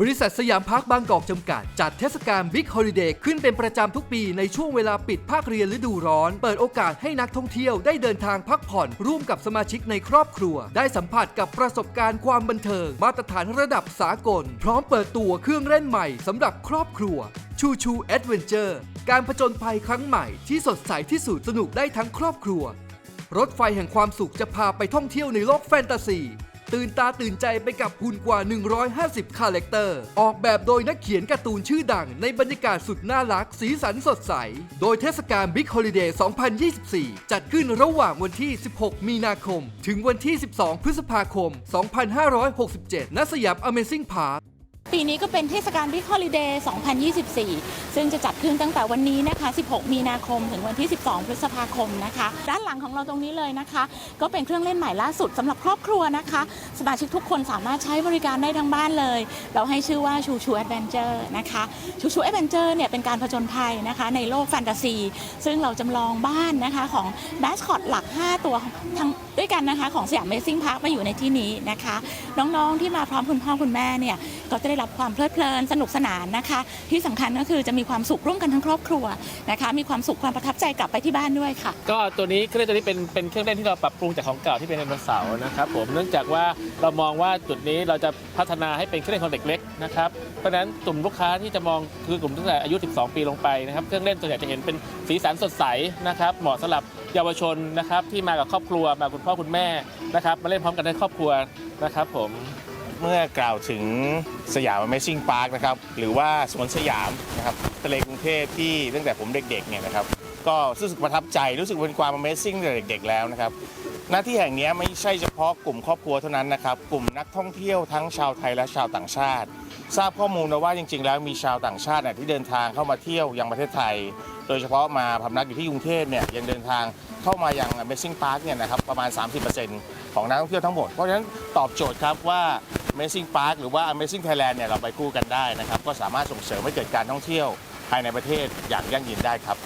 บริษัทสยามพาร์คบางกอกจำกัด จัดเทศกาลบิ๊กฮอลิเดย์ขึ้นเป็นประจำทุกปีในช่วงเวลาปิดภาคเรียนฤดูร้อน เปิดโอกาสให้นักท่องเที่ยวได้เดินทางพักผ่อน ร่วมกับสมาชิกในครอบครัว ได้สัมผัสกับประสบการณ์ความบันเทิง มาตรฐานระดับสากล พร้อมเปิดตัวเครื่องเล่นใหม่สำหรับครอบครัวชูชูแอดเวนเจอร์การผจญภัยครั้งใหม่ที่สดใสที่สุดสนุกได้ทั้งครอบครัว รถไฟแห่งความสุขจะพาไปท่องเที่ยวในโลกแฟนตาซี ตื่นตาตื่นใจไปกับหุ่นกว่า 150 คาแรคเตอร์ ออกแบบโดยนักเขียนการ์ตูนชื่อดังในบรรยากาศสุดน่ารัก สีสันสดใส โดยเทศกาล Big Holiday 2024 จัดขึ้นระหว่างวันที่ 16 มีนาคม ถึงวันที่ 12 พฤษภาคม 2567 ณ สยาม Amazing Park ปีนี้ก็เป็นเทศกาล Big Holiday 2024 ซึ่งจะจัดขึ้นตั้งแต่วันนี้นะคะ 16 มีนาคม ถึงวันที่ 12 พฤษภาคมนะคะ ด้านหลังของเราตรงนี้เลยนะคะ ก็เป็นเครื่องเล่นใหม่ล่าสุดสำหรับครอบครัวนะคะ สมาชิกทุกคนสามารถใช้บริการได้ทั้งบ้านเลย เราให้ชื่อว่าชูชูแอดเวนเจอร์นะคะ ชูชูแอดเวนเจอร์เนี่ยเป็นการผจญภัยนะคะ ในโลกแฟนตาซี ซึ่งเราจำลองบ้านนะคะของแมสคอตหลัก 5 ตัวทั้งด้วยกันนะคะของสยามเมซิ่งพาร์คมาอยู่ในที่นี้นะคะ น้องๆที่มาพร้อมคุณพ่อคุณแม่เนี่ยก็จะได้รับความเพลิดเพลินสนุกสนานนะคะ ที่สำคัญก็คือจะมีความสุขร่วมกันทั้งครอบครัวนะคะ มีความสุขความประทับใจกลับไปที่บ้านด้วยค่ะ ก็ตัวนี้เครื่องเล่นตัวนี้เป็นเป็นเครื่องเล่นที่เราปรับปรุงจากของเก่าที่เป็นไดโนเสาร์นะครับผมเนื่องจากว่าเรามองว่าจุดนี้เราจะพัฒนาให้เป็นเครื่องเล่นของเด็กเล็กนะครับเพราะฉะนั้นกลุ่มลูกค้าที่จะมองคือกลุ่มตั้งแต่อายุ 12 ปีลงไปนะครับเครื่องเล่นส่วนใหญ่จะเห็นเป็นสีสันสดใสนะครับเหมาะสำหรับเยาวชนนะครับที่มากับครอบครัวมาคุณพ่อคุณแม่นะครับมาเล่นพร้อมกันในครอบครัวนะครับผม เมื่อกล่าวถึงสยาม Amazing Park นะครับหรือว่าสวนสยามนะครับทะเลกรุงเทพที่ตั้งแต่ผมเด็กๆเนี่ยนะครับก็รู้สึกประทับใจรู้สึกเป็นความ Amazing ตั้งแต่เด็กๆแล้วนะครับหน้าที่แห่งนี้ไม่ใช่เฉพาะกลุ่มครอบครัวเท่านั้นนะครับกลุ่มนักท่องเที่ยวทั้งชาวไทยและชาวต่างชาติ ทราบข้อมูลมาว่าจริง ๆ แล้วมีชาวต่างชาติเนี่ยที่เดินทางเข้ามาเที่ยวยังประเทศไทย โดยเฉพาะมาพำนักอยู่ที่กรุงเทพเนี่ยยังเดินทางเข้ามายัง Amazing Park เนี่ยนะครับประมาณ 30%ของนักท่องเที่ยวทั้งหมด เพราะฉะนั้นตอบโจทย์ครับว่า Amazing Park หรือว่า Amazing Thailand เนี่ยเราไปคู่กันได้นะครับ ก็สามารถส่งเสริมให้เกิดการท่องเที่ยวภายในประเทศอย่างยั่งยืนได้ครับ